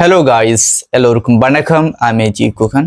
Hello guys எல்லோருக்கும் வணக்கம். அமேஜி குகன்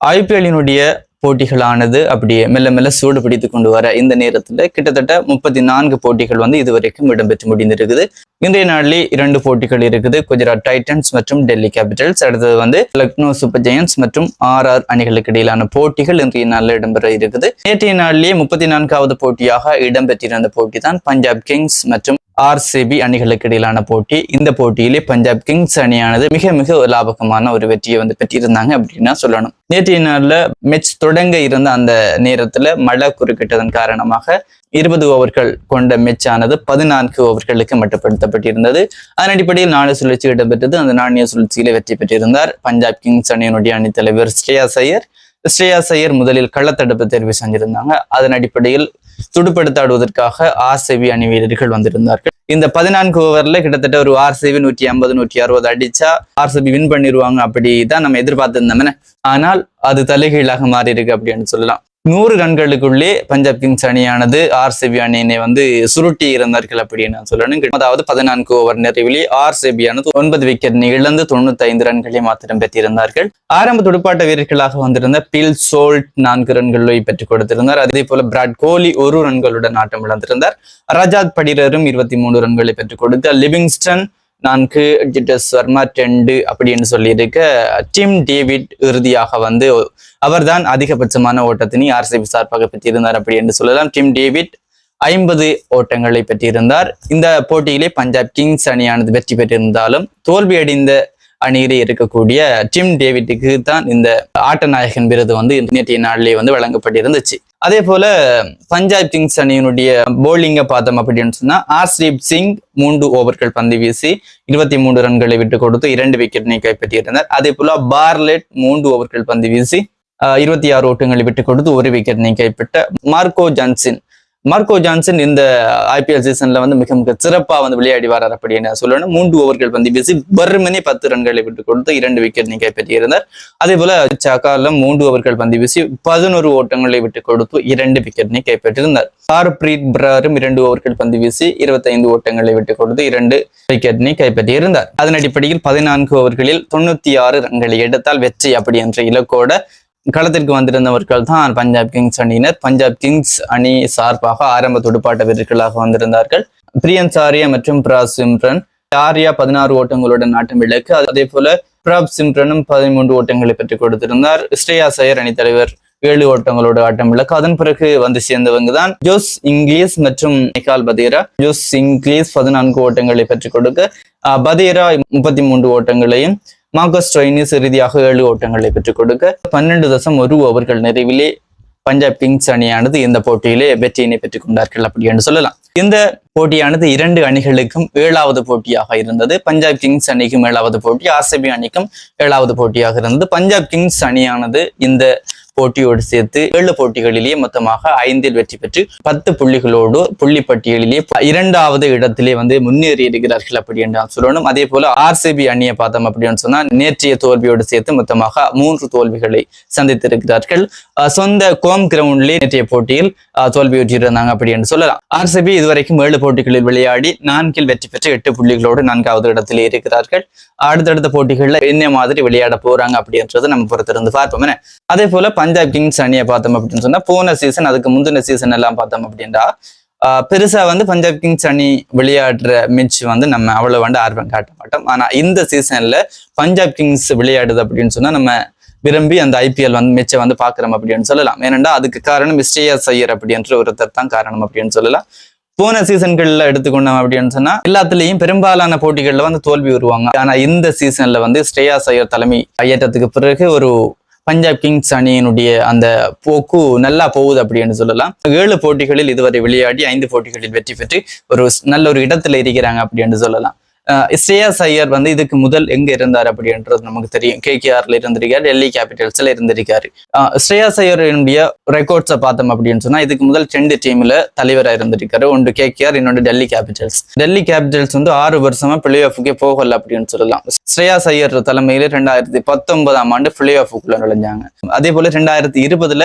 ஐபிஎல்லினுடைய போட்டிகளானது அப்படியே மெல்ல மெல்ல சூடு பிடித்து கொண்டு வர இந்த நேரத்துல கிட்டத்தட்ட முப்பத்தி நான்கு போட்டிகள் வந்து இதுவரைக்கும் இடம்பெற்று முடிந்திருக்குது. இன்றைய நாளில் இரண்டு போட்டிகள் இருக்குது. குஜராத் டைட்டன்ஸ் மற்றும் டெல்லி கேபிட்டல்ஸ். அடுத்தது வந்து லக்னோ சூப்பர் ஜெயன்ஸ் மற்றும் ஆர் ஆர் அணிகளுக்கு இடையிலான போட்டிகள் இன்றைய நாளில் இடம்பெற இருக்குது. நேற்றைய நாளிலேயே முப்பத்தி நான்காவது போட்டியாக இடம்பெற்றிருந்த போட்டி தான் பஞ்சாப் கிங்ஸ் மற்றும் ஆர்சிபி அணிகளுக்கு இடையிலான போட்டி. இந்த போட்டியிலே பஞ்சாப் கிங்ஸ் அணியானது மிக மிக லாபகமான ஒரு வெற்றியை வந்து பெற்றிருந்தாங்க அப்படின்னா சொல்லணும். நேற்றைய நாளில் மேட்ச் தொடங்க இருந்த அந்த நேரத்தில் மழை குறுக்கிட்டதன் காரணமாக இருபது ஓவர்கள் கொண்ட மேட்ச் ஆனது பதினான்கு ஓவர்களுக்கு மட்டுப்படுத்தப்பட்டிருந்தது. அதன் அடிப்படையில் நாலு சுழற்சி இடம்பெற்றது. அந்த நாணய சுழற்சியிலே வெற்றி பெற்றிருந்தார் பஞ்சாப் கிங்ஸ் அணியினுடைய அணித்தலைவர் தலைவர் சையர். ஸ்ரேயாஸ் ஐயர் முதலில் கள்ளத்தடுப்பு தேர்வு செஞ்சிருந்தாங்க. அதன் அடிப்படையில் துடுப்படுத்தாடுவதற்காக ஆர்சிபி அணி வீரர்கள் வந்திருந்தார்கள். இந்த பதினான்கு ஓவர்ல கிட்டத்தட்ட ஒரு ஆர்சிபி நூற்றி ஐம்பது நூற்றி அறுபது அடிச்சா ஆர்சிபி வின் பண்ணிடுவாங்க அப்படி தான் நம்ம எதிர்பார்த்திருந்தோம்னே ஆனால் அது தலைகீழாக மாறி இருக்கு அப்படின்னு சொல்லலாம். நூறு ரன்களுக்குள்ளே பஞ்சாப் கிங்ஸ் அணியானது ஆர்சிபி அணியினை வந்து சுருட்டி இருந்தார்கள் அப்படின்னு நான் சொல்லணும். அதாவது பதினான்கு ஓவர் நிறைவிலே ஆர்சிபி ஆனது ஒன்பது விக்கெட் இழந்து தொண்ணூத்தி ஐந்து ரன்களை மாத்திரம் பெற்றிருந்தார்கள். ஆரம்ப துடுப்பாட்ட வீரர்களாக வந்திருந்த பில் சோல்ட் நான்கு ரன்களை பெற்றுக் கொடுத்திருந்தார். அதே போல பிராட் கோலி ஒரு ரன்களுடன் ஆட்டம் இழந்திருந்தார். ரஜாத் படிரரும் இருபத்தி மூணு ரன்களை பெற்றுக் கொடுத்தார். லிவிங்ஸ்டன் நான்கு ஜிட்டஸ் வர்மா டெண்டு அப்படின்னு சொல்லியிருக்க டிம் டேவிட் இறுதியாக வந்து அவர்தான் அதிகபட்சமான ஓட்டத்தினை ஆர்சிபி சார்பாக பெற்றிருந்தார் அப்படி என்று சொல்லலாம். டிம் டேவிட் ஐம்பது ஓட்டங்களை பெற்றிருந்தார். இந்த போட்டியிலே பஞ்சாப் கிங்ஸ் அணியானது வெற்றி பெற்றிருந்தாலும் தோல்வியடைந்த அணியிலே இருக்கக்கூடிய டிம் டேவிட்டுக்கு தான் இந்த ஆட்டநாயகன் விருது வந்து நேற்றைய நாளிலே வந்து வழங்கப்பட்டிருந்துச்சு. அதே போல பஞ்சாப் கிங்ஸ் அணியினுடைய போலிங்க பார்த்தோம் அப்படின்னு சொன்னா ஆஸ்ரீப் சிங் மூன்று ஓவர்கள் பந்து வீசி இருபத்தி மூன்று ரன்களை விட்டு கொடுத்து இரண்டு விக்கெட்டினை கைப்பற்றியிருந்தார். அதே போல பார்லெட் மூன்று ஓவர்கள் பந்து வீசி இருபத்தி ஆறு ஓட்டங்களை விட்டு கொடுத்து ஒரு விக்கெட்டினை கைப்பற்ற மார்க்கோ ஜான்சின் மார்க்கோ ஜான்சன் இந்த ஐபிஎல் சீசன்ல வந்து மிக மிக சிறப்பா வந்து விளையாடி வரார் அப்படின்னு சொல்லணும். மூன்று ஓவர்கள் பந்து வீசி வெறுமனே பத்து ரன்களை விட்டு கொடுத்து இரண்டு விக்கெட் நீங்க பெற்றிருந்தார். அதே போல சகாலம் மூன்று ஓவர்கள் பந்து வீசி பதினோரு ஓட்டங்களை விட்டு கொடுத்து இரண்டு விக்கெட் நீ கைப்பற்றிருந்தார் ஹார்பிரீத் பிரரும் இரண்டு ஓவர்கள் பந்து வீசி இருபத்தி ஐந்து ஓட்டங்களை விட்டு கொடுத்து இரண்டு விக்கெட் நீ கைப்பற்றியிருந்தார் அதன் அடிப்படையில் பதினான்கு ஓவர்களில் தொண்ணூத்தி ஆறு ரன்களை எடுத்தால் வெற்றி அப்படி என்ற இலக்கோட களத்திற்கு வந்திருந்தவர்கள் தான் பஞ்சாப் கிங்ஸ் அணியினர். பஞ்சாப் கிங்ஸ் அணி சார்பாக ஆரம்ப துடுப்பாட்ட வீரர்களாக வந்திருந்தார்கள். பிரியன் சாரியா மற்றும் பிராஸ் சிம்ரன். ஆர்யா பதினாறு ஓட்டங்களுடன் ஆட்டம் இழக்கு. அதே போல பிராப் சிம்ரனும் பதிமூன்று ஓட்டங்களை பெற்றுக் கொடுத்திருந்தார். ஸ்ரேயா சையர் அணி தலைவர் ஏழு ஓட்டங்களோடு ஆட்டம் இழக்கு. அதன் பிறகு வந்து சேர்ந்தவங்க தான் ஜோஸ் இங்கிலீஷ் மற்றும் நிகால் பதேரா. ஜோஸ் இங்கிலீஷ் பதினான்கு ஓட்டங்களை பெற்றுக் கொடுக்க பதேரா முப்பத்தி மூன்று ஓட்டங்களையும் மார்க்கஸ் ட்ரைனிஸ் இறுதியாக ஏழு ஓட்டங்களை பெற்றுக் கொடுக்க பன்னெண்டு தசம் ஒரு ஓவர்கள் நிறைவிலே பஞ்சாப் கிங்ஸ் அணியானது இந்த போட்டியிலே வெற்றியினை பெற்றுக் கொண்டார்கள் அப்படி என்று சொல்லலாம். இந்த போட்டியானது இரண்டு அணிகளுக்கும் ஏழாவது போட்டியாக இருந்தது. பஞ்சாப் கிங்ஸ் அணிக்கும் ஏழாவது போட்டி ஆர்சிபி அணிக்கும் ஏழாவது போட்டியாக இருந்தது. பஞ்சாப் கிங்ஸ் அணியானது இந்த போட்டியோடு சேர்த்து ஏழு போட்டிகளிலேயே மொத்தமாக ஐந்தில் வெற்றி பெற்று பத்து புள்ளிகளோடு புள்ளி பட்டியலிலே இரண்டாவது இடத்திலே வந்து முன்னேறி இருக்கிறார்கள் அப்படி என்று சொல்லணும். அதே போல ஆர்சிபி அணியை பார்த்தோம் அப்படின்னு சொன்னா நேற்றைய தோல்வியோடு சேர்த்து மொத்தமாக மூன்று தோல்விகளை சந்தித்திருக்கிறார்கள். சொந்த கோம் கிரவுண்ட்லேயே நேற்றைய போட்டியில் தோல்வியுற்றிருந்தாங்க அப்படி என்று சொல்லலாம். ஆர்சிபி இதுவரைக்கும் ஏழு போட்டிகளில் விளையாடி நான்கில் வெற்றி பெற்று எட்டு புள்ளிகளோடு நான்காவது இடத்தில் இருக்கிறார்கள். அடுத்தடுத்த போட்டிகளில் என்ன மாதிரி விளையாட போறாங்க அப்படின்றத நம்ம பொறுத்திருந்து பார்ப்போம் என்ன அதே போல பஞ்சாப் கிங்ஸ் அணியை பார்த்தோம் அப்படின்னு சொன்னா போன சீசன் அதுக்கு முந்தின சீசன் எல்லாம் பார்த்தோம் அப்படின்றா பெருசா வந்து பஞ்சாப் கிங்ஸ் அணி விளையாடுற மேட்ச் வந்து நம்ம அவ்வளவு வந்து ஆர்வம் காட்ட மாட்டோம். ஆனா இந்த சீசன்ல பஞ்சாப் கிங்ஸ் விளையாடுது அப்படின்னு சொன்னா நம்ம விரும்பி அந்த ஐபிஎல் வந்து மேட்சை வந்து பாக்குறோம் அப்படின்னு சொல்லலாம். ஏனென்றா அதுக்கு காரணம் ஸ்ரேயஸ் சையர் அப்படின்ற ஒருத்தர் தான் காரணம் அப்படின்னு சொல்லலாம். போன சீசன்கள்ல எடுத்துக்கொண்டோம் அப்படின்னு சொன்னா எல்லாத்துலயும் பெரும்பாலான போட்டிகள்ல வந்து தோல்வி வருவாங்க ஆனா இந்த சீசன்ல வந்து ஸ்ரேயா சையர் தலைமை ஏற்றத்துக்கு பிறகு ஒரு பஞ்சாப் கிங்ஸ் அணியினுடைய அந்த போக்கு நல்லா போகுது அப்படின்னு சொல்லலாம். ஏழு போட்டிகளில் இதுவரை விளையாடி ஐந்து போட்டிகளில் வெற்றி பெற்று ஒரு நல்ல ஒரு இடத்துல இருக்கிறாங்க அப்படின்னு சொல்லலாம். ஸ்ரேயாஸ் ஐயர் வந்து இதுக்கு முதல் எங்க இருந்தார் அப்படின்றது நமக்கு தெரியும். கே கேஆர்ல இருந்திருக்காரு டெல்லி கேபிட்டல்ஸ்ல இருந்திருக்காரு. ஸ்ரேயாஸ் ஐயருடைய ரெக்கார்ட்ஸை பார்த்தோம் அப்படின்னு சொன்னா இதுக்கு முதல் ரெண்டு டீம்ல தலைவராக இருந்திருக்காரு. ஒன்று கே கேஆர் இன்னொன்று டெல்லி கேபிட்டல்ஸ் டெல்லி கேபிட்டல்ஸ் வந்து ஆறு வருஷமா பிளே ஆஃபுக்கே போகல அப்படின்னு சொல்லலாம். ஸ்ரேயாஸ் ஐயர் தலைமையில ரெண்டாயிரத்தி பத்தொன்பதாம் ஆண்டு பிளே ஆஃபுக்குள்ள நுழைஞ்சாங்க. அதே போல ரெண்டாயிரத்தி இருபதுல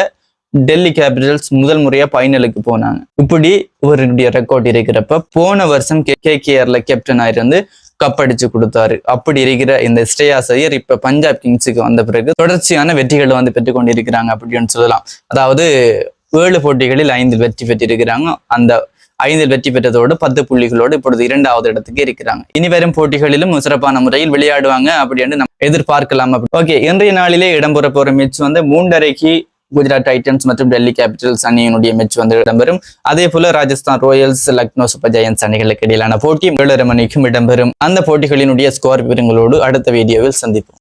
டெல்லி கேபிட்டல்ஸ் முதல் முறையா ஃபைனலுக்கு போனாங்க. இப்படி இவருடைய ரெக்கார்ட் இருக்கிறப்ப போன வருஷம் கே கேஆர்ல கேப்டன் ஆயிருந்து கப் அடிச்சு கொடுத்தாரு. அப்படி இருக்கிற இந்த ஸ்ரேயாஸ் ஐயர் இப்ப பஞ்சாப் கிங்ஸுக்கு வந்த பிறகு தொடர்ச்சியான வெற்றிகளை வந்து பெற்றுக்கொண்டு கொண்டிருக்கிறாங்க அப்படின்னு சொல்லலாம். அதாவது ஏழு போட்டிகளில் ஐந்தில் வெற்றி பெற்றிருக்கிறாங்க. அந்த ஐந்தில் வெற்றி பெற்றதோடு பத்து புள்ளிகளோடு இப்பொழுது இரண்டாவது இடத்துக்கு இருக்கிறாங்க. இனி வரும் போட்டிகளிலும் சிறப்பான முறையில் விளையாடுவாங்க அப்படின்னு நம்ம எதிர்பார்க்கலாம் அப்படி. ஓகே இன்றைய நாளிலே இடம்பெற போற மேட்ச் வந்து மூன்றரைக்கு குஜராத் டைட்டன்ஸ் மற்றும் டெல்லி கேபிட்டல்ஸ் அணியினுடைய மேட்ச் வந்து இடம்பெறும். அதே போல Rajasthan Royals Lucknow Super Giants அணிகளுக்கு இடையிலான போட்டி ஏழரை மணிக்கும் இடம்பெறும். அந்த போட்டிகளினுடைய ஸ்கோர் விவரங்களோடு அடுத்த வீடியோவில் சந்திப்போம்.